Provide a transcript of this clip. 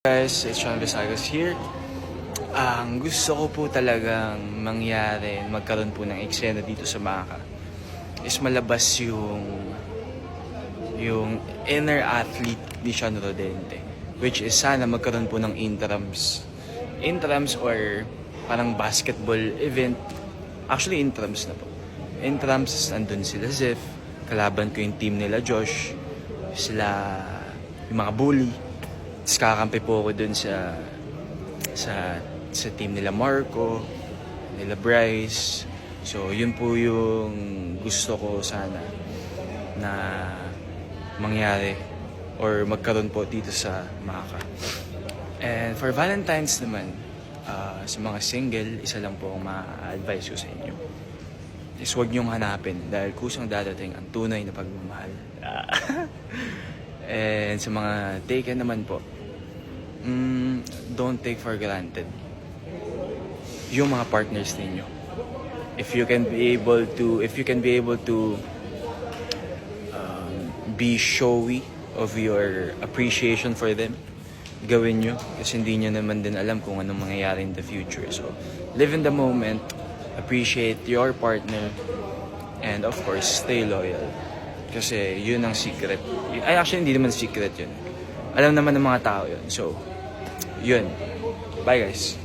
guys, it's Sean Visagos here. Ang gusto ko po talagang mangyari, magkaroon po ng eksena dito sa Maka is malabas yung yung inner athlete ni Sean Rodente which is sana magkaroon po ng intrams. Intrams or parang basketball event. Actually intrams na po. Intrams nandun sila Zef kalaban ko yung team nila Josh sila yung mga bully tapos kakampi po ako dun sa sa sa team nila Marco nila Bryce so yun po yung gusto ko sana na mangyari or magkaroon po dito sa Maka. And for Valentine's naman, ah, sa mga single, isa lang po ang ma-advise ko sa inyo. Is huwag niyong hanapin dahil kusang dadating ang tunay na pagmamahal. Ah. And sa mga taken naman po, mm, don't take for granted yung mga partners ninyo. If you can be able to, if you can be able to um, be showy of your appreciation for them, gawin nyo. Kasi hindi nyo naman din alam kung anong mangyayari in the future. So, live in the moment, appreciate your partner, and of course, stay loyal. Kasi yun ang secret. Ay, actually, hindi naman secret yun. Alam naman ng mga tao yun. So, yun. Bye guys.